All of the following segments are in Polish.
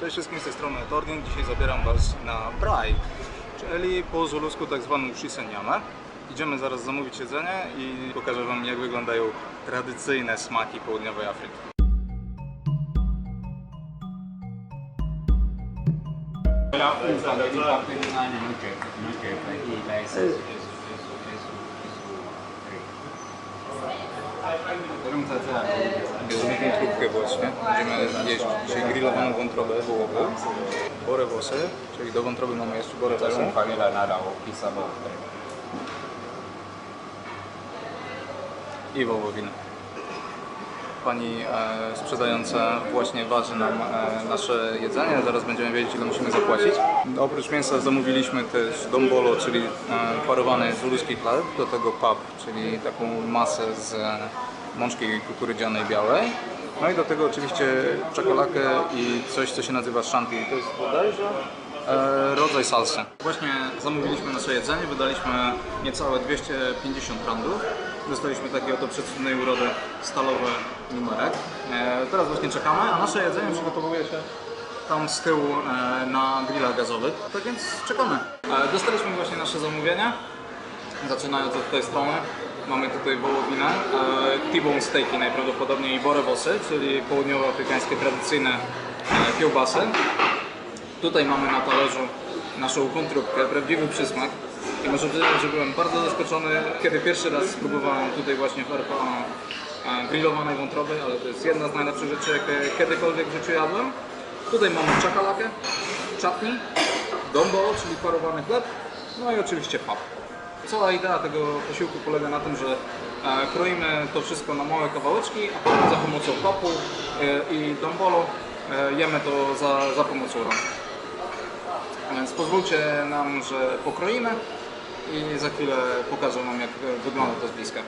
Cześć wszystkim z tej strony Tordin. Dzisiaj zabieram Was na Braj, czyli po zulusku tak zwaną shisenyamę. Idziemy zaraz zamówić jedzenie i pokażę Wam jak wyglądają tradycyjne smaki południowej Afryki. Là, Bierzemy wątróbkę właśnie. Będziemy jeść dzisiaj grillowaną wątrobę wołową. Borę włosy, czyli do wątroby mamy jeszcze borę włosy. I wołowiny. Pani e, sprzedająca właśnie waży nam e, nasze jedzenie, zaraz będziemy wiedzieć ile musimy zapłacić. Oprócz mięsa zamówiliśmy też dombolo, czyli e, parowany zuluski chleb, do tego pap, czyli taką masę z mączki kukurydzianej białej. No i do tego oczywiście czekolakę i coś co się nazywa shanti. To jest bodajże e, rodzaj salsy. Właśnie zamówiliśmy nasze jedzenie, wydaliśmy niecałe 250 randów. Dostaliśmy taki oto przedstawnej urody stalowy numerek. E, teraz właśnie czekamy, a nasze jedzenie przygotowuje się tam z tyłu e, na grillach gazowych. Tak więc czekamy. Dostaliśmy właśnie nasze zamówienie. Zaczynając od tej strony, mamy tutaj wołowinę, e, T-bone steaki najprawdopodobniej i borewosy, czyli południowoafrykańskie tradycyjne e, kiełbasy. Tutaj mamy na talerzu naszą wątróbkę, prawdziwy przysmak. I muszę przyznać, że byłem bardzo zaskoczony, kiedy pierwszy raz spróbowałem tutaj właśnie w RPA e, grillowanej wątroby, ale to jest jedna z najlepszych rzeczy, jakie kiedykolwiek w życiu jadłem. Tutaj mamy czakalakę, chutney, dombo, czyli parowany chleb, no i oczywiście pap. Cała idea tego posiłku polega na tym, że e, kroimy to wszystko na małe kawałeczki, a potem za pomocą papu e, i dombolo e, jemy to za, za pomocą rąk. Więc pozwólcie nam, że pokroimy i za chwilę pokażę Wam jak wygląda to z bliska.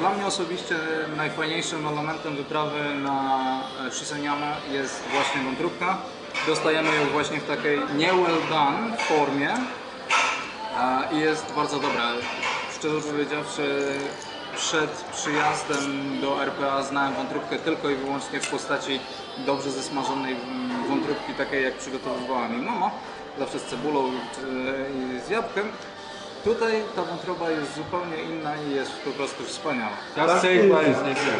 Dla mnie osobiście najfajniejszym elementem wyprawy na e, Shisenyama jest właśnie wątróbka. Dostajemy ją właśnie w takiej nie well done formie e, i jest bardzo dobra. Szczerze powiedziawszy, przed przyjazdem do RPA znałem wątróbkę tylko i wyłącznie w postaci dobrze zesmażonej mm, wątróbki, takiej jak przygotowywała mi mama, zawsze z cebulą czy- i z jabłkiem. Tutaj ta wątroba jest zupełnie inna i jest po prostu wspaniała. It once, next time.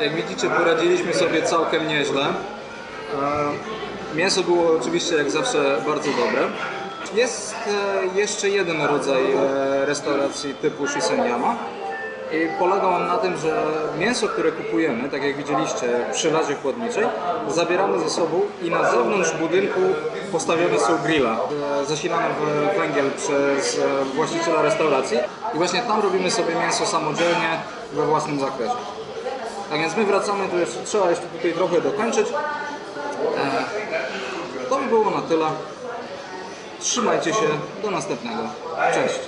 Jak widzicie, poradziliśmy sobie całkiem nieźle. E, Mięso było oczywiście jak zawsze bardzo dobre. Jest e, jeszcze jeden rodzaj e, restauracji typu Shisenyama. I polega on na tym, że mięso, które kupujemy, tak jak widzieliście przy ladzie chłodniczej, zabieramy ze sobą i na zewnątrz budynku postawione są grille, e, zasilane w węgiel przez e, właściciela restauracji. I właśnie tam robimy sobie mięso samodzielnie we własnym zakresie. Tak więc my wracamy, tu jeszcze trzeba jeszcze tutaj trochę dokończyć. E, to by było na tyle. Trzymajcie się, do następnego. Cześć.